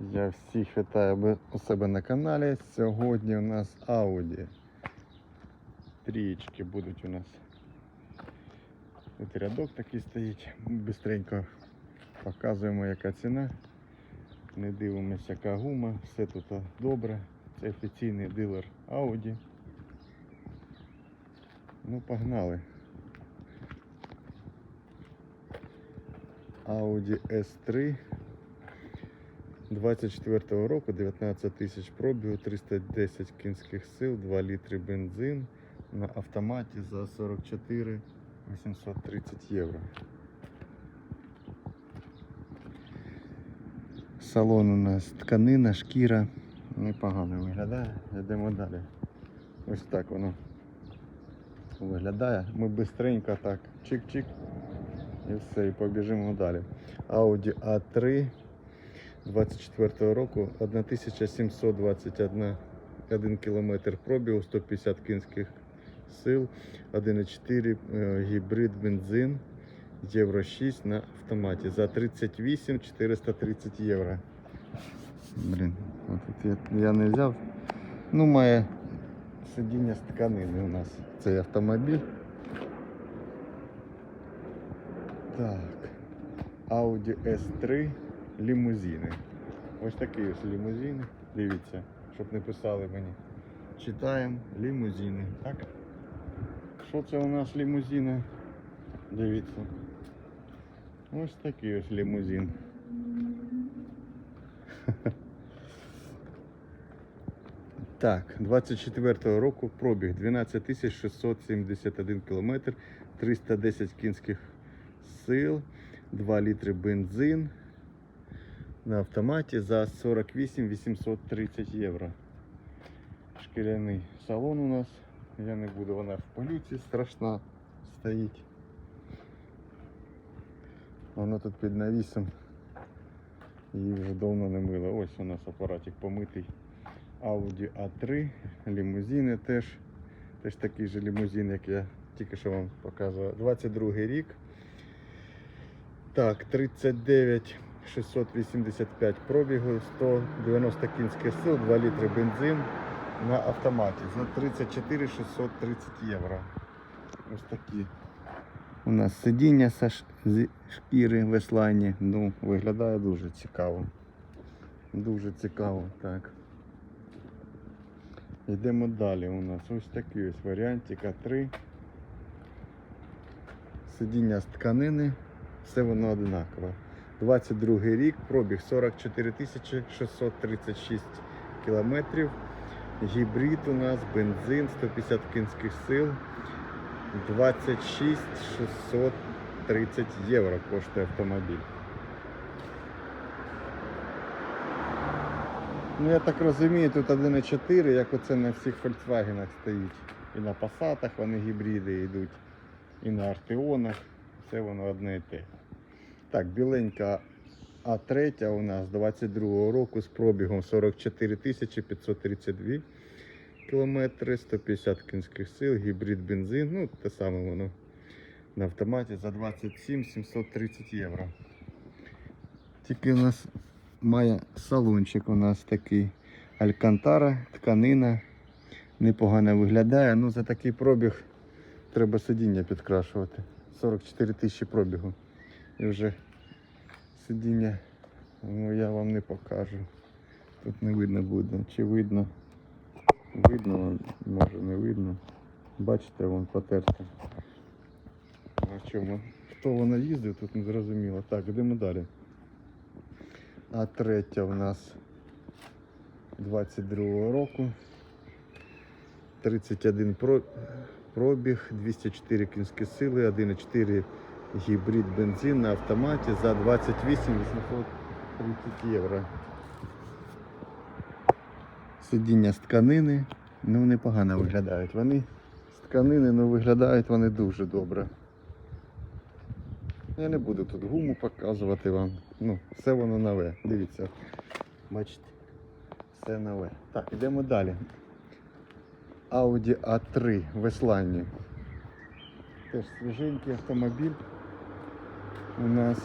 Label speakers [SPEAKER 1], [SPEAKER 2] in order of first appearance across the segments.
[SPEAKER 1] Я всіх вітаю у себе на каналі. Сьогодні у нас Audi. Трієчки будуть у нас. Тут рядок такий стоїть. Бистренько показуємо, яка ціна. Не дивимося, яка гума, все тут добре. Це офіційний дилер Audi. Ну, погнали. Audi S3 24 року 19 тисяч пробігу, 310 кінських сил, 2 літри бензин на автоматі за 44 830 євро. Салон у нас тканина, шкіра. Непогано виглядає. Йдемо далі. Ось так воно виглядає. Ми швидко так чик-чик і все, і побіжимо далі. Audi A3 24 року 1721 1 км пробігу, 150 кінських сил, 1,4 е, гібрид бензин, Євро 6 на автоматі за 38 430 євро. Блін, от я, я не взяв. Ну, має сидіння з тканини у нас цей автомобіль. Так. Audi S3 лімузини. Ось такі ось лімузини. Дивіться, щоб не писали мені. Читаємо лімузини. Так? Що це у нас лімузини? Дивіться. Ось такий ось лімузин. Так, 24-го року пробіг 12 671 км, 310 кінських сил, 2 літри бензин на автоматі за 48 830 євро. Шкіряний салон у нас. Я не буду, вона в полюці страшна стоїть. Воно тут під навісом. Її вже давно не мило. Ось у нас апаратик помитий. Audi A3, лімузини теж. Теж такий же лімузин, як я тільки що вам показував. 22 рік. Так, 39 685 пробігу, 190 кінських сил, 2 літри бензин на автоматі за 34 630 євро. Ось такі. У нас сидіння со ш- з шкіри веслані. Ну, виглядає дуже цікаво. Дуже цікаво, так. Йдемо далі. У нас ось такий ось варіантик А3. Сидіння з тканини, все воно однакове. 22 рік, пробіг 44 636 кілометрів. Гібрид у нас, бензин, 150 кінських сил, 26 630 євро коштує автомобіль. Ну я так розумію, тут 1.4, як оце на всіх Volkswagen стоїть. І на Passat вони гібриди йдуть, і на Артеонах. Все воно одне і те. Так, біленька А3 у нас 22 року з пробігом 44 532 кілометри, 150 кінських сил, гібрид бензин, ну те саме воно на автоматі за 27 730 євро. Тільки у нас має салончик у нас такий Алькантара, тканина. Непогано виглядає. Ну за такий пробіг треба сидіння підкрашувати. 44 тисячі пробігу. І вже сидіння ну, я вам не покажу. Тут не видно буде. Чи видно? Видно, може не видно. Бачите, вон потерте. А чому? Хто воно їздив, тут не зрозуміло. Так, йдемо далі. А третя у нас 22 року. 31 пробіг, 204 кінські сили, 1,4 гібрид бензин на автоматі за 28 830 євро. Сидіння з тканини, ну непогано виглядають. Вони з тканини, ну виглядають вони дуже добре. Я не буду тут гуму показувати вам. Ну, все воно нове. Дивіться. Бачите, все нове. Так, йдемо далі. Audi A3 в Ісландії. Теж свіженький автомобіль. У нас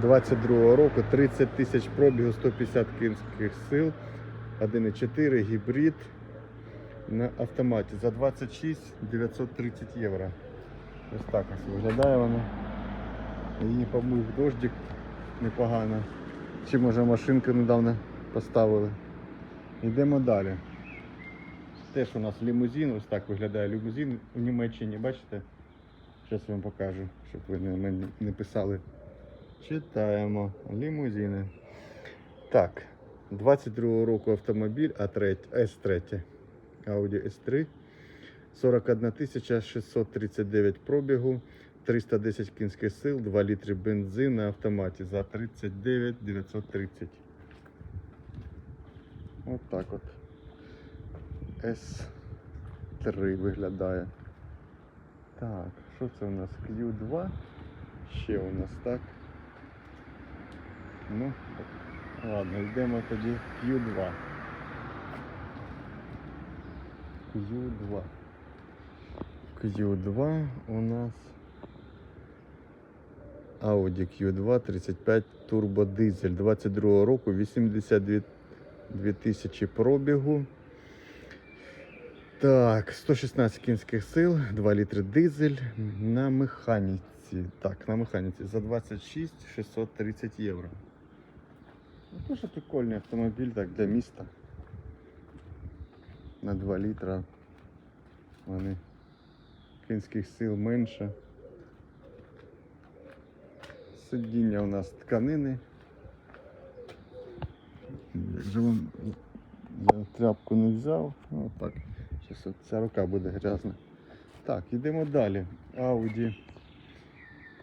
[SPEAKER 1] 22 року, 30 тисяч пробігу, 150 кінських сил, 1,4 гібрид на автоматі за 26 930 євро. Ось так ось виглядає вона. Її помив дождик непогано. Чи може машинку недавно поставили. Йдемо далі. Теж у нас лімузин, ось так виглядає лімузин у Німеччині, бачите? Зараз вам покажу, щоб ви не, не писали. Читаємо. Лімузини. Так, 22 року автомобіль А3, S3. Audi S3. 41 639 пробігу, 310 кінських сил, 2 літри бензин на автоматі за 39 930. От так от. S3 виглядає. Так, що це у нас? Q2. Ще у нас так. Ну, ладно, йдемо тоді Q2. Q2. Q2 у нас Audi Q2 35 турбодизель 22 року, 82 2000 пробігу. Так, 116 кінських сил, 2 літри дизель на механіці. Так, на механіці за 26 630 євро. Ну, Дуже прикольний автомобіль так, для міста. На 2 літра. Вони кінських сил менше. Сидіння у нас тканини. Вже вам я тряпку не взяв. Ну так. Зараз ця рука буде грязна. Так, йдемо далі. Audi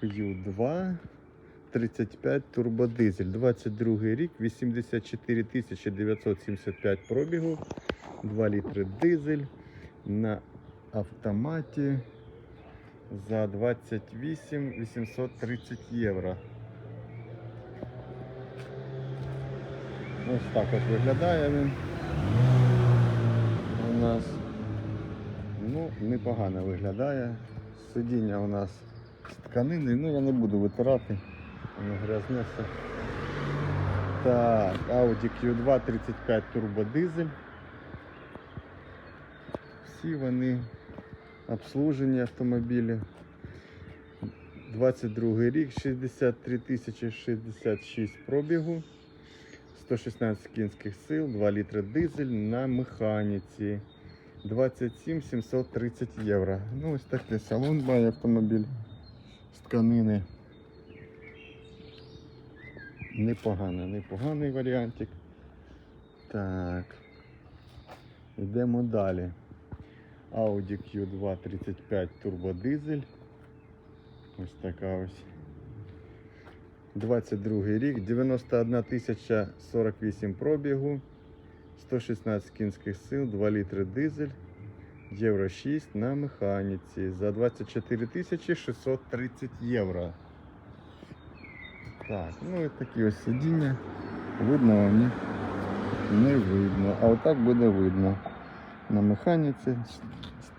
[SPEAKER 1] Q2 35 турбодизель. 22 рік, 84 975 пробігу, 2 літри дизель на автоматі за 28 830 євро. Ось так от виглядає він у нас. Непогано виглядає. Сидіння у нас з тканини, ну я не буду витирати, воно грязне все. Так, Audi Q2 35 турбодизель. Всі вони обслужені автомобілі. 22 рік, 63 тисячі 66 пробігу, 116 кінських сил, 2 літри дизель на механіці. 27 730 євро. Ну ось такий салон має автомобіль з тканини. Непоганий, непоганий варіантик. Так. Йдемо далі. Audi Q2 35 турбодизель. Ось така ось. 22 рік, 91 тисяча 48 пробігу, 116 кінських сил, 2 літри дизель, Євро 6 на механіці за 24 тисячі 630 євро. Так, ну і такі ось сидіння. Видно вам? Не видно. А отак буде видно. На механіці.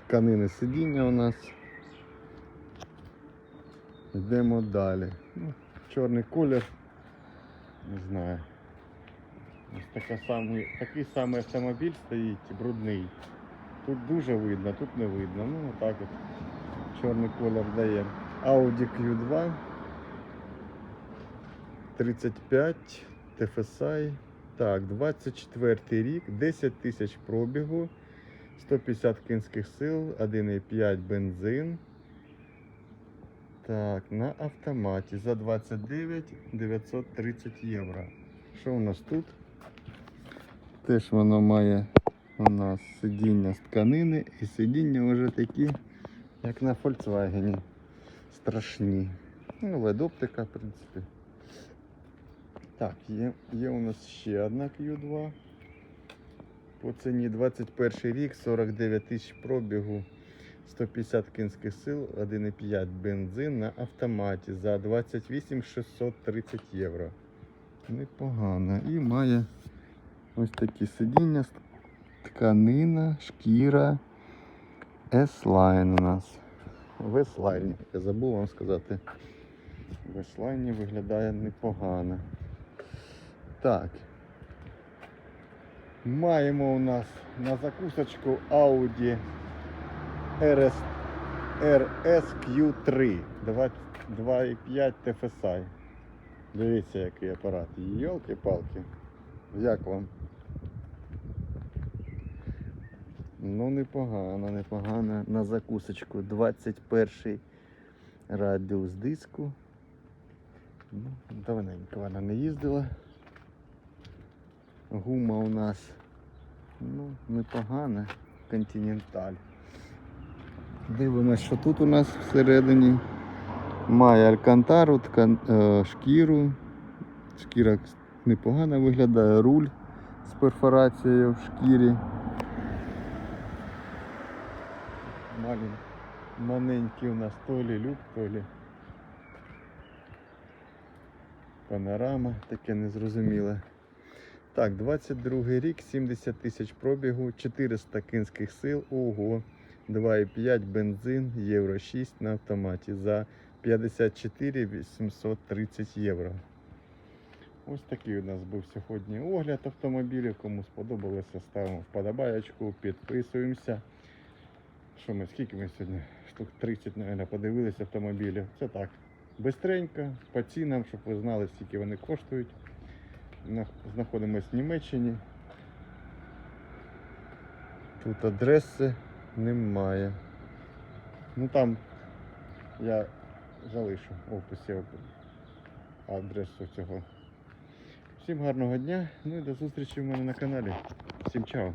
[SPEAKER 1] Тканини сидіння у нас. Йдемо далі. Ну, чорний колір. Не знаю. Ось самий, такий самий автомобіль стоїть, брудний. Тут дуже видно, тут не видно. Ну отак от. Чорний колір дає. Audi Q2 35 TFSI. Так, 24 рік, 10 тисяч пробігу, 150 кінських сил, 1,5 бензин. Так, на автоматі за 29 930 євро. Що у нас тут? Теж воно має у нас сидіння з тканини і сидіння вже такі, як на Volkswagen. Страшні. Ну, LED-оптика, в принципі. Так, є, є у нас ще одна Q2. По ціні 21 рік, 49 тисяч пробігу, 150 кінських сил, 1,5 бензин на автоматі за 28 630 євро. Непогано. І має ось такі сидіння, тканина, шкіра, S-Line у нас. В S-Line, я забув вам сказати. Веслайні виглядає непогано. Так. Маємо у нас на закусочку Audi RS, RSQ3 2,5 TFSI. Дивіться, який апарат. Йолки-палки. Як вам? Ну, непогано, непогано. На закусочку 21 радіус диску. Ну, давненько вона не їздила. Гума у нас ну, непогана. Континенталь. Дивимось, що тут у нас всередині. Має алькантару, ткан, е, шкіру. Шкіра непогано виглядає, руль з перфорацією в шкірі. Маленький у нас то лі люк, то лі панорама, таке незрозуміле. Так, 22 рік, 70 тисяч пробігу, 400 кінських сил, ого, 2,5 бензин, євро 6 на автоматі за 54 830 євро. Ось такий у нас був сьогодні огляд автомобілів. Кому сподобалося, ставимо вподобаєчку, підписуємося. Що ми, скільки ми сьогодні? Штук 30, мабуть, подивилися автомобілів. Це так. Бистренько, по цінам, щоб ви знали, скільки вони коштують. На- Знаходимось в Німеччині. Тут адреси немає. Ну там я залишу в описі адресу цього. Всім гарного дня, ну і до зустрічі в мене на каналі. Всім чао!